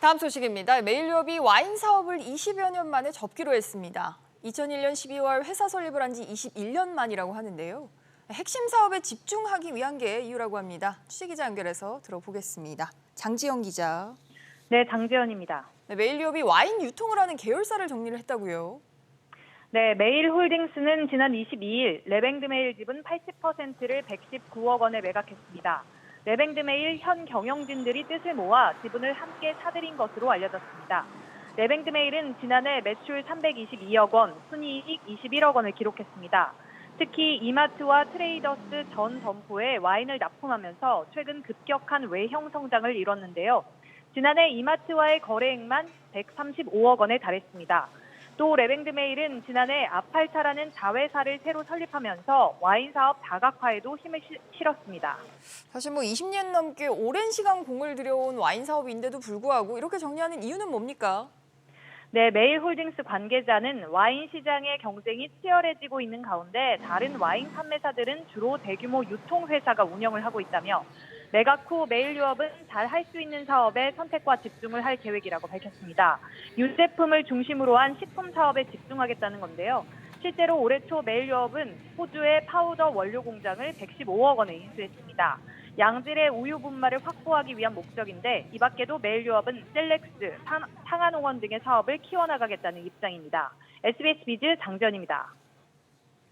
다음 소식입니다. 메일유업이 와인 사업을 20여 년 만에 접기로 했습니다. 2001년 12월 회사 설립을 한 지 21년 만이라고 하는데요. 핵심 사업에 집중하기 위한 게 이유라고 합니다. 취재기자 연결해서 들어보겠습니다. 장지영 기자. 네, 장재현입니다. 네, 메일유업이 와인 유통을 하는 계열사를 정리를 했다고요. 네, 메일홀딩스는 지난 22일 레뱅드메일 지분 80%를 119억 원에 매각했습니다. 레뱅드메일 현 경영진들이 뜻을 모아 지분을 함께 사들인 것으로 알려졌습니다. 레뱅드메일은 지난해 매출 322억 원, 순이익 21억 원을 기록했습니다. 특히 이마트와 트레이더스 전 점포에 와인을 납품하면서 최근 급격한 외형 성장을 이뤘는데요. 지난해 이마트와의 거래액만 135억 원에 달했습니다. 또 레뱅드메일은 지난해 아팔차라는 자회사를 새로 설립하면서 와인 사업 다각화에도 힘을 실- 실었습니다. 사실 뭐 20년 넘게 오랜 시간 공을 들여온 와인 사업인데도 불구하고 이렇게 정리하는 이유는 뭡니까? 네, 메일홀딩스 관계자는 와인 시장의 경쟁이 치열해지고 있는 가운데 다른 와인 판매사들은 주로 대규모 유통회사가 운영을 하고 있다며 후 메일유업은 잘 할 수 있는 사업에 선택과 집중을 할 계획이라고 밝혔습니다. 유제품을 중심으로 한 식품 사업에 집중하겠다는 건데요. 실제로 올해 초 메일유업은 호주의 파우더 원료 공장을 115억 원에 인수했습니다. 양질의 우유 분말을 확보하기 위한 목적인데 이 밖에도 메일유업은 셀렉스, 상- 상한홍원 등의 사업을 키워나가겠다는 입장입니다. SBS 비즈 장전입니다.